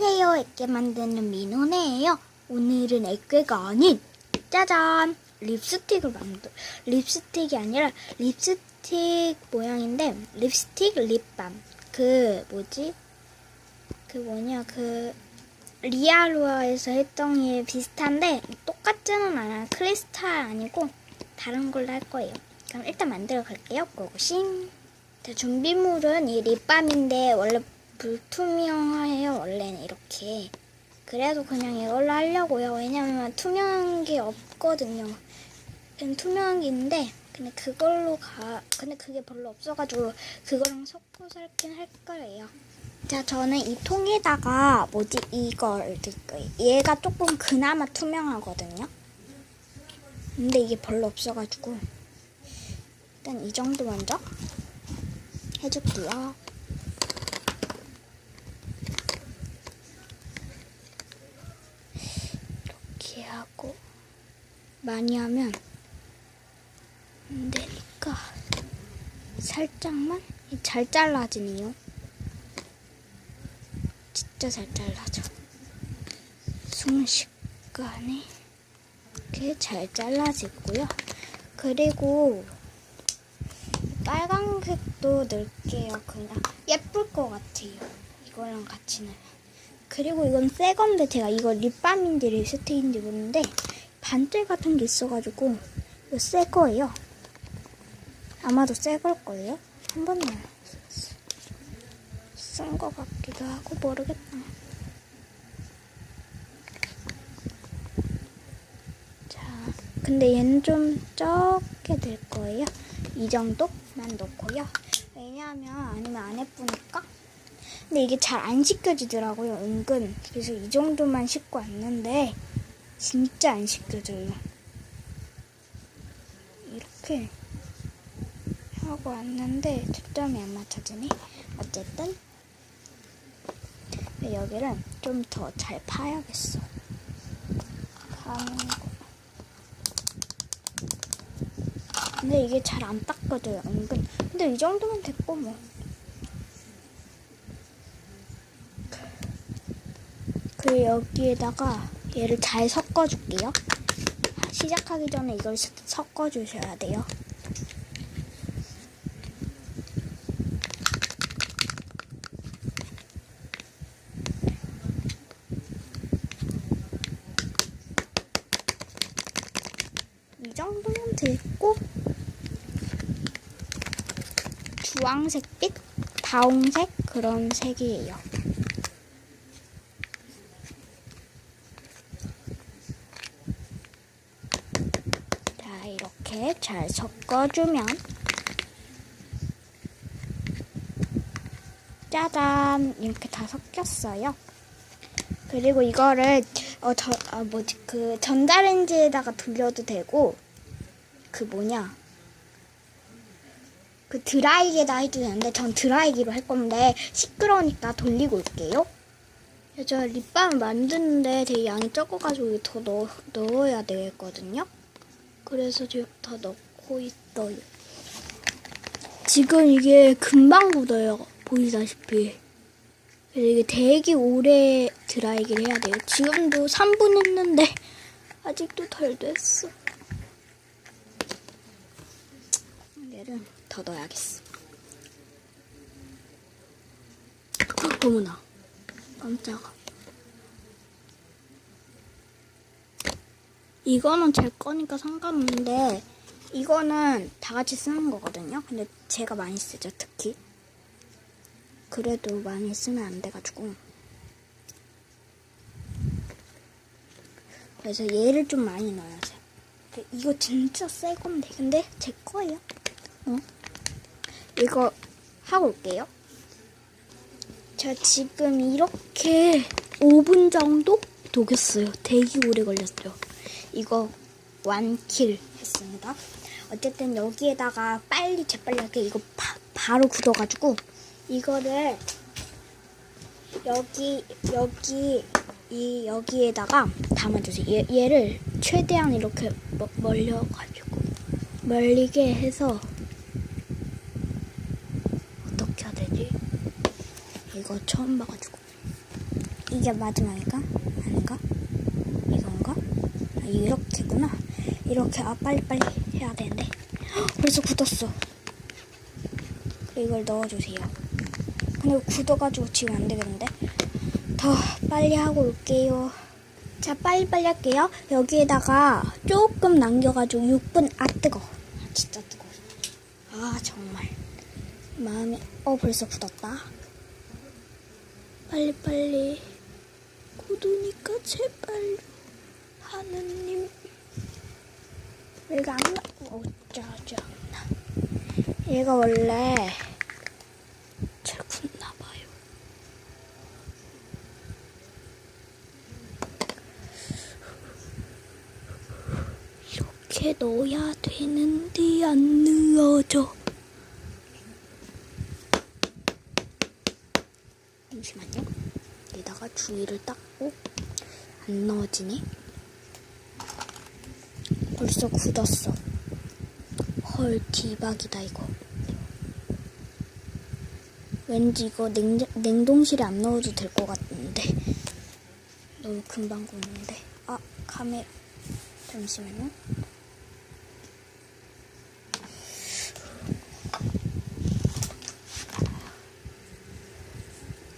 안녕하세요. 액괴 만드는 민호네예요. 오늘은 액괴가 아닌 짜잔 립스틱을 만들 립스틱이 아니라 립스틱 모양인데 립스틱 립밤 그 뭐지 그 뭐냐 그 리아루아에서 했던 게 비슷한데 똑같지는 않아요. 크리스탈 아니고 다른 걸로 할 거예요. 그럼 일단 만들어 갈게요. 고고싱. 자, 준비물은 이 립밤인데 원래 불투명해요. 원래는 이렇게. 그래도 그냥 이걸로 하려고요. 왜냐면 투명한 게 없거든요. 그냥 투명한 게 있는데 근데 그걸로 가 근데 그게 별로 없어가지고 그거랑 섞어서 할긴 할 거예요. 자, 저는 이 통에다가 뭐지 이걸 넣을 거예요. 얘가 조금 그나마 투명하거든요. 근데 이게 별로 없어가지고 일단 이 정도 먼저 해줄게요. 이렇게 하고 많이 하면 안 되니까 살짝만 잘 잘라지네요. 진짜 잘 잘라져. 순식간에 이렇게 잘 잘라지고요. 그리고 빨간색도 넣을게요. 그냥 예쁠 것 같아요. 이거랑 같이 넣으면. 그리고 이건 새 건데 제가 이거 립밤인지 립스틱인지 모르는데 반대 같은 게 있어가지고 이거 새 거예요. 아마도 새 걸 거예요. 한 번만 쓴것 같기도 하고 모르겠다. 자, 근데 얘는 좀 적게 될 거예요. 이 정도만 넣고요. 왜냐하면 아니면 안 예쁘니까. 근데 이게 잘안 씻겨지더라고요, 은근. 그래서 이 정도만 씻고 왔는데 진짜 안 씻겨져요. 이렇게 하고 왔는데 초점이 안 맞춰지네. 어쨌든 여기를 좀 더 잘 파야겠어. 파는 거. 근데 이게 잘 안 닦여져요, 은근. 근데 이 정도면 됐고, 뭐. 그리고 여기에다가 얘를 잘 섞어줄게요. 시작하기 전에 이걸 스- 섞어주셔야 돼요. 이 정도면 됐고 주황색빛, 다홍색 그런 색이에요. 자 이렇게 잘 섞어주면 짜잔 이렇게 다 섞였어요. 그리고 이거를 어 저 아 뭐지 그 전자레인지에다가 돌려도 되고 그 뭐냐 그 드라이기에다 해도 되는데 전 드라이기로 할 건데 시끄러우니까 돌리고 올게요. 저 립밤 만드는데 되게 양이 적어가지고 더 넣, 넣어야 되거든요. 그래서 지금 더 넣고 있어요. 지금 이게 금방 굳어요. 보이다시피. 그래서 이게 되게 오래 드라이기를 해야 돼요. 지금도 3분 했는데 아직도 덜 됐어. 얘를 더 넣어야겠어. 어, 어머나. 깜짝아. 이거는 제 거니까 상관없는데 이거는 다 같이 쓰는 거거든요. 근데 제가 많이 쓰죠, 특히. 그래도 많이 쓰면 안 돼가지고. 그래서 얘를 좀 많이 넣어야죠. 이거 진짜 새 건데. 근데 제 거예요. 어? 이거 하고 올게요. 자, 지금 이렇게 5분 정도 녹였어요. 되게 오래 걸렸죠. 이거 완킬 했습니다. 어쨌든 여기에다가 빨리 재빨리 이거 바, 바로 굳어가지고 이거를 여기 여기 이 여기에다가 담아주세요. 얘, 얘를 최대한 이렇게 멀- 멀려가지고 멀리게 해서 어떻게 해야 되지? 이거 처음 봐가지고 이게 마지막인가? 이렇게구나. 이렇게 아 빨리빨리 해야 되는데 헉, 벌써 굳었어. 그리고 이걸 넣어주세요. 근데 굳어가지고 지금 안 되겠는데? 더 빨리 하고 올게요. 자, 빨리빨리 할게요. 여기에다가 조금 남겨가지고 6분, 아, 뜨거. 아, 진짜 뜨거. 아, 정말. 마음이, 어, 벌써 굳었다. 빨리빨리. 굳으니까 제발. 하느님. 얘가 안 나, 어, 짜증나. 얘가 원래 잘 굳나봐요. 이렇게 넣어야 되는데 안 넣어져. 잠시만요. 여기다가 주위를 닦고 안 넣어지네. 벌써 굳었어. 헐 대박이다 이거. 왠지 이거 냉, 냉동실에 안 넣어도 될 것 같은데. 너무 금방 굳는데. 아 카메라 잠시만요.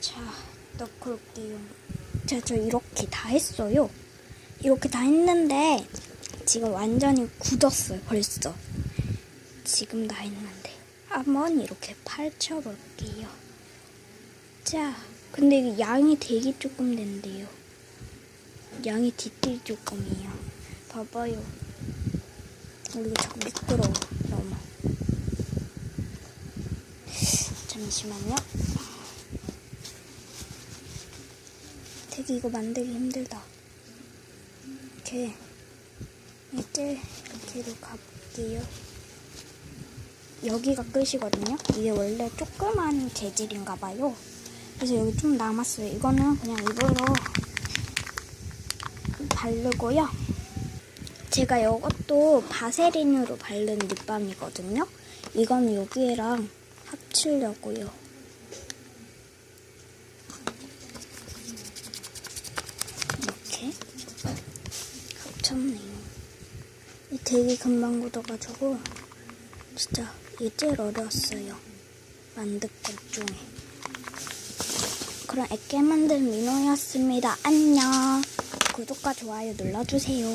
자 넣고 올게요. 자 저 이렇게 다 했어요. 이렇게 다 했는데 지금 완전히 굳었어요. 벌써. 지금 다 했는데 한번 이렇게 펼쳐 볼게요. 자 근데 양이 되게 조금 된대요. 양이 뒤틀 조금이에요. 봐봐요. 우리 자꾸 미끄러워 너무. 잠시만요. 되게 이거 만들기 힘들다. 이렇게 이제 이렇게로 가볼게요. 여기가 끝이거든요. 이게 원래 조그만 재질인가 봐요. 그래서 여기 좀 남았어요. 이거는 그냥 이걸로 바르고요. 제가 이것도 바세린으로 바른 립밤이거든요. 이거는 여기랑 합치려고요 이렇게 합쳤네요 이 되게 금방 굳어가지고 진짜 이게 제일 어려웠어요. 만들 것 중에 그럼 애깨 만든 민호였습니다. 안녕. 구독과 좋아요 눌러주세요